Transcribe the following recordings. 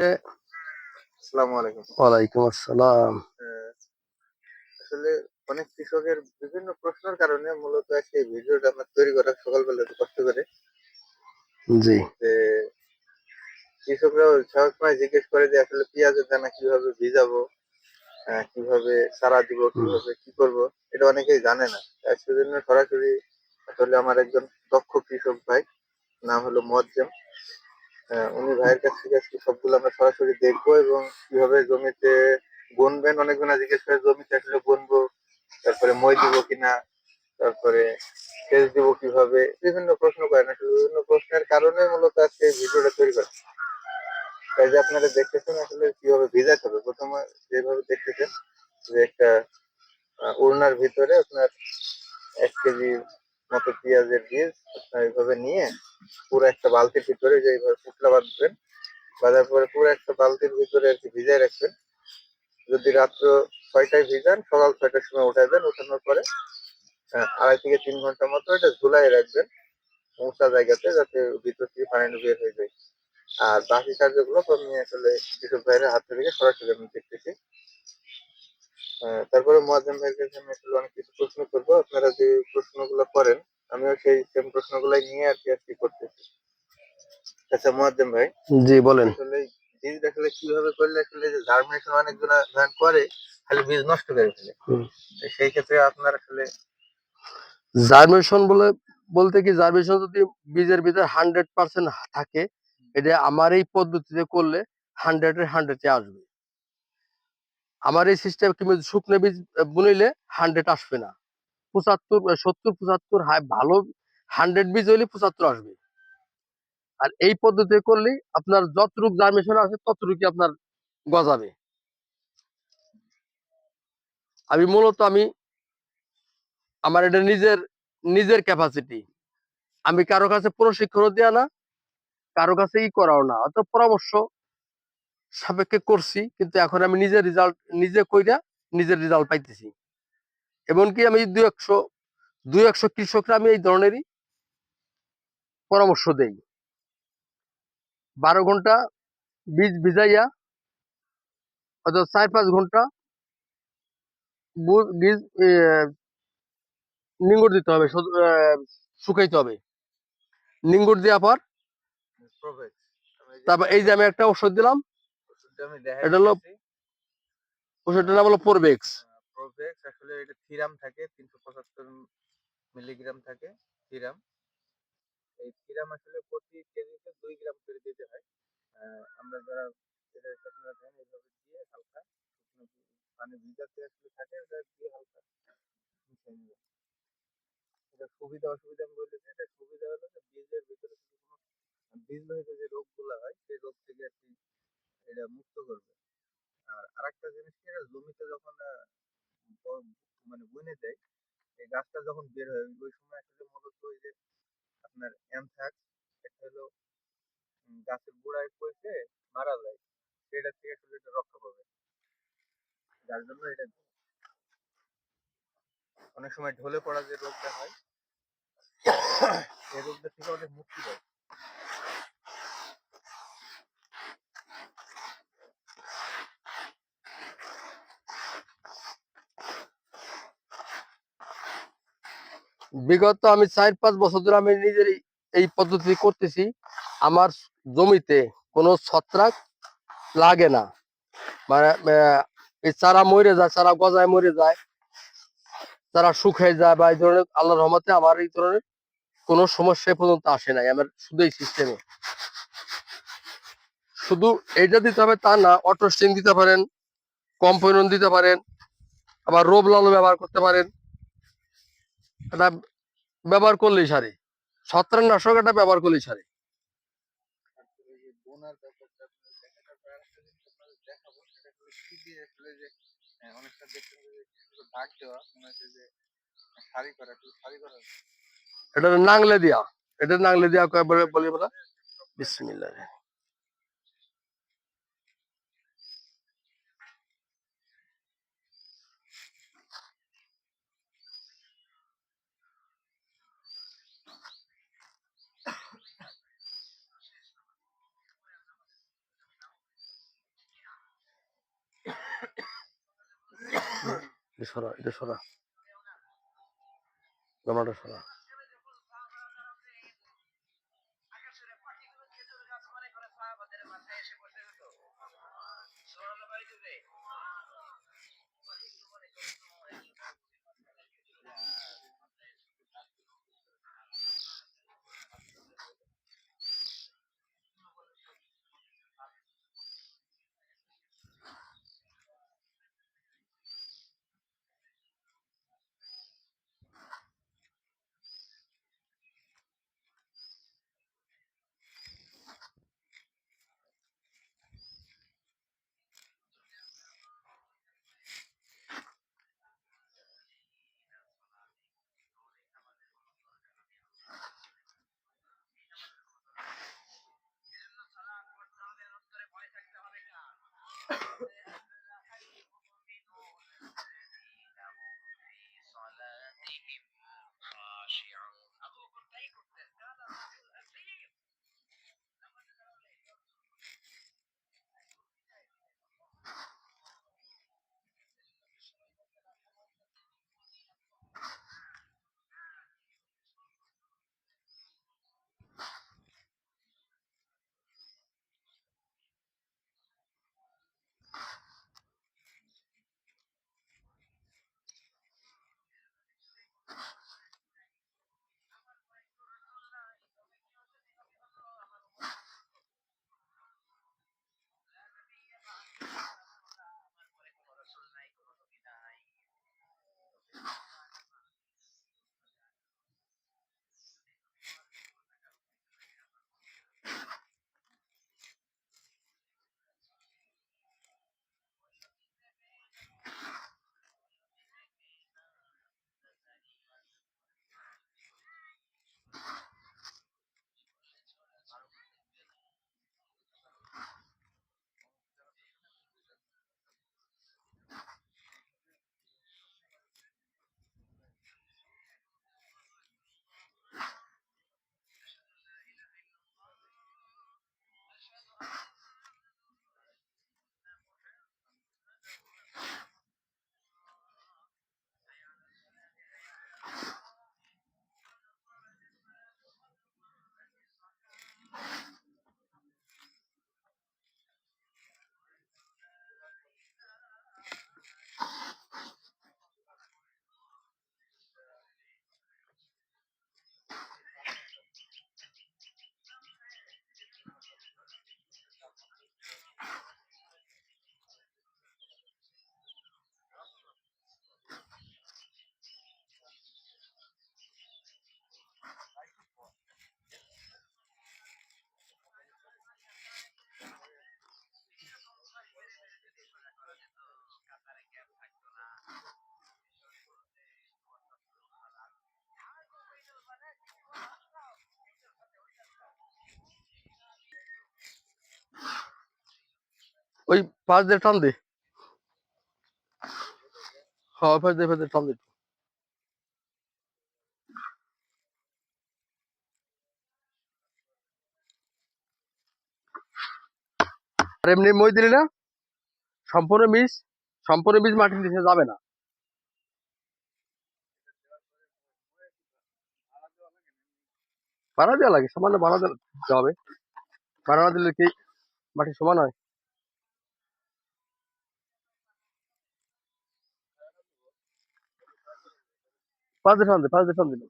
আসসালামু আলাইকুম ওয়ালাইকুম আসসালাম আসলে অনেক কৃষকের বিভিন্ন প্রশ্নের কারণে মূলত আজকে এই ভিডিওটা আমার তৈরি করা সকালবেলা একটু কষ্ট করে। জি। কৃষকরা সবসময় জিজ্ঞেস করে যে আসলে পেঁয়াজের দানা কীভাবে ভিজাবো কীভাবে সারা দিব কীভাবে কি করব এটা অনেকেই জানে না। সেজন্য সরাসরি আসলে আমার একজন দক্ষ কৃষক ভাই নাম হলো মোয়াজ্জেম আহ, উনি ভাইয়ের কাছ থেকে আজকে সবগুলো আমরা সরাসরি দেখব এবং কীভাবে জমিতে বুনবেন, অনেকজনা জিজ্ঞেস করে জমিতে আসলে বুনবো, তারপরে মই দিব কিনা, তারপরে সেচ দিব কীভাবে, বিভিন্ন প্রশ্ন করেন। আসলে বিভিন্ন প্রশ্নের কারণে মূলত আজকে ভিডিওটা তৈরি করা। তাই যে আপনারা দেখতেছেন আসলে কীভাবে ভিজাতে হবে, প্রথমে যেভাবে দেখতেছেন যে একটা উড়নার ভিতরে আপনার এক কেজি মতো পেঁয়াজের বীজ আপনার এইভাবে নিয়ে পুরো একটা বালতির ভিতরে যে এইভাবে পুটলা বাঁধবেন বাঁধার পরে পুরো একটা বালতির ভিতরে আর কি ভিজায় রাখবেন। যদি রাত্র ছয়টায় ভিজান সকাল ছয়টার সময় উঠাই দেন উঠানোর পরে আহ, আড়াই থেকে তিন ঘণ্টা মতো এটা ঝুলাই রাখবেন উঁচা জায়গাতে যাতে ভিতর থেকে পানি বের হয়ে যায়। আর বাকি কার্যগুলো আমি আসলে কৃষক ভাইয়ের হাত থেকে সরাসরি আমি দেখতেছি। তারপরে মোয়াজ্জেম ভাইয়ের কাছে আমি আসলে অনেক কিছু প্রশ্ন করব। আপনারা যে প্রশ্নগুলো করেন আমিও সেই সেম প্রশ্নগুলাই নিয়ে আর কি আজকে করতেছি। আচ্ছা মোয়াজ্জেম ভাই। জি বলেন। আসলে বীজ আসলে কীভাবে করলে আসলে যে জার্মিনেশন অনেকজন ধান করে খালি বীজ নষ্ট করে ফেলে। সেই ক্ষেত্রে আপনার আসলে জার্মেশন বলে বলতে কি জার্মেশন যদি বীজের ভিতরে হান্ড্রেড পার্সেন্ট থাকে এটা আমার এই পদ্ধতিতে করলে হান্ড্রেড এর হান্ড্রেডে আসবে। আমার এই সিস্টেম তুমি শুকনো বীজ বুনিলে হান্ড্রেড আসবে না। পঁচাত্তর সত্তর, পঁচাত্তর হাই ভালো হান্ড্রেড বীজ হইলে পঁচাত্তর আসবে। আর এই পদ্ধতি করলে আপনার যতটুক জার্মেশন আছে ততটুকু আপনার গজাবে। আমি মূলত আমি, আমার এটা নিজের নিজের ক্যাপাসিটি আমি কারও কাছে প্রশিক্ষণও দেওয়া না, কারও কাছে ই করাও না। অত পরামর্শ সাপেক্ষে করছি, কিন্তু এখন আমি নিজের রেজাল্ট নিজে কইরা নিজের রেজাল্ট পাইতেছি। এমনকি আমি দুই একশো দুই একশো কৃষকরা আমি এই ধরনেরই পরামর্শ দেই। বারো ঘণ্টা বীজ ভিজাইয়া অর্থাৎ চার পাঁচ ঘণ্টা বীজ নিঙ্গুর দিতে হবে শুকাইতে হবে। নিঙ্গুর দেওয়ার পর তারপর এই যে আমি একটা ওষুধ দিলাম এটা হলো- ওষুধটার নাম হলো পোরবেক্স প্রোভেক্স আসলে এটা থিরাম থাকে, তিনশো পঁচাত্তর মিলিগ্রাম থাকে থিরাম এই থিরাম আসলে প্রতি কেজিতে দুই গ্রাম করে দিতে হয়। আমরা যারা এটা আপনারা দেন, এইভাবে দিয়ে হালকা মানে পানি ভিজাতে আসলে থাকে দিয়ে হালকা মিশিয়ে নেবেন। এটা সুবিধা অসুবিধা আমি বলে দিই এটা সুবিধা হলো যে বীজের ভিতরে যদি কোনো বীজবাহিত যে রোগগুলো হয় সেই রোগ থেকে আর কি এটা মুক্ত করবে আর আরেকটা জিনিস কি এটা জমিতে যখন আহ, ব- মানে বুনে দেয় এই গাছটা যখন বের হয় ওই সময় আসলে মূলত ওই যে আপনার অ্যানথ্রাক্স একটা হলো উম, গাছের গোড়ায় মারা যায়। সেটা থেকে রক্ষা পাবে। যার জন্য এটা অনেক সময় ঢলে পড়া যে রোগটা হয় এই রোগটা থেকে অনেক মুক্তি পায়। বিগত আমি চার পাঁচ বছর ধরে আমি নিজের এই পদ্ধতি করতেছি। আমার জমিতে কোনো ছত্রাক লাগে না। মানে এই চারা মরে যায়, চারা গজায় মরে যায়, চারা শুকিয়ে যায় বা এই ধরনের আল্লাহ রহমতে আমার এই ধরনের কোনো সমস্যা পর্যন্ত আসে নাই, আমার শুধু এই সিস্টেমে শুধু এইটা দিতে হবে তা না, অটো স্টিং দিতে পারেন কম্পোনন দিতে পারেন, আবার রোব লালু ব্যবহার করতে পারেন। এটা ব্যবহার করলেই সারে। ছত্রাকনাশক এটা ব্যবহার করলেই সারে। তারপরে যে বোনার ব্যাপারটা আপনাদের দেখা তারপরে আরেকটা জিনিস আপনাদের দেখাবো, সেটা হলো কি দিয়ে ফেলে যে অনেকটা দেখতে হবে যে কিছু দাগ দেওয়া, মনে হচ্ছে যে, শাড়ি করা একটু শাড়ি করা এটা নাংলে দিয়া, এটা নাংলে দিয়া কয় বলে বলি বলা? বিসমিল্লাহ। সরা এটা সরা। গামলাটা সরা। ওই পাশ দিয়ে টান দে। হ্যাঁ পাশ দিয়ে পাশ টান দে আর এমনি মই দিলি না? সম্পূর্ণ মিস, সম্পূর্ণ বীজ মাটির নিচে যাবে না। বাড়া দেওয়া লাগে সামান্য বাড়া দিতে হবে বাড়া দিলে কি মাটি সমান হয়? পাঁচ দিয়ে টান দে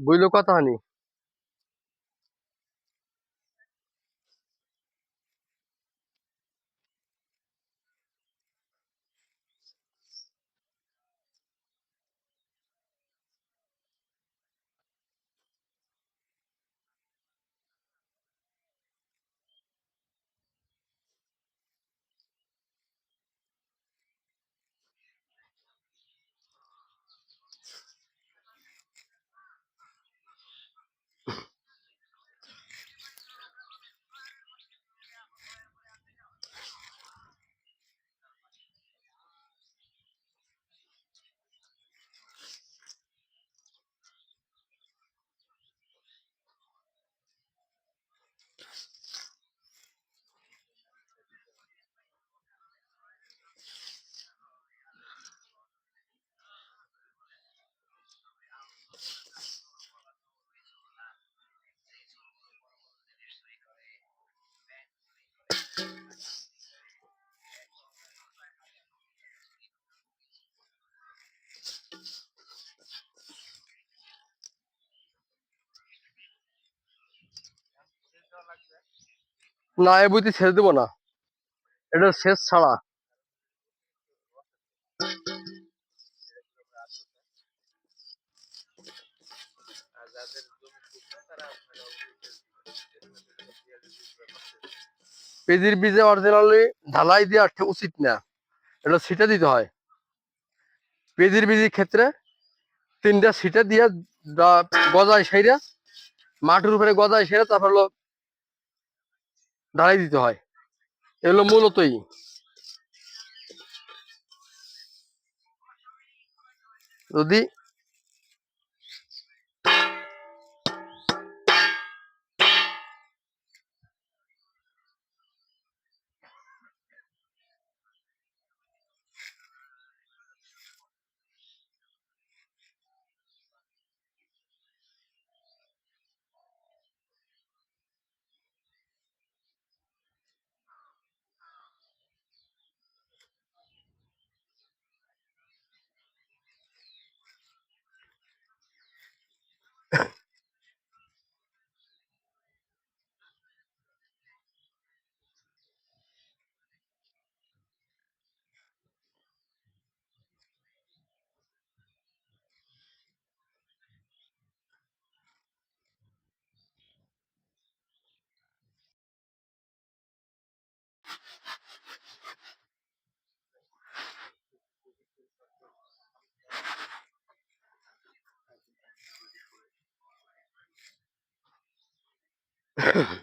বুঝলো কথা হানি? না, এ বুঝতে ছেড়ে দেবো না। এটা শেষ ছাড়া। পেজির বীজে অরিজিনালি ঢালাই দেওয়া উচিত না। এটা ছিটে দিতে হয়। পেজির বীজের ক্ষেত্রে তিনটা ছিটে দিয়ে গজায় সেরা, মাটির উপরে গজায় সেরা, তারপর ঢালাই দিতে হয়। এগুলো মূলতই। যদি Yeah.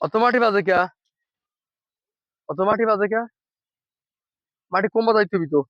অত মাটি বাজে কে অত মাটি বাজে কে মাটি কম হবি তো?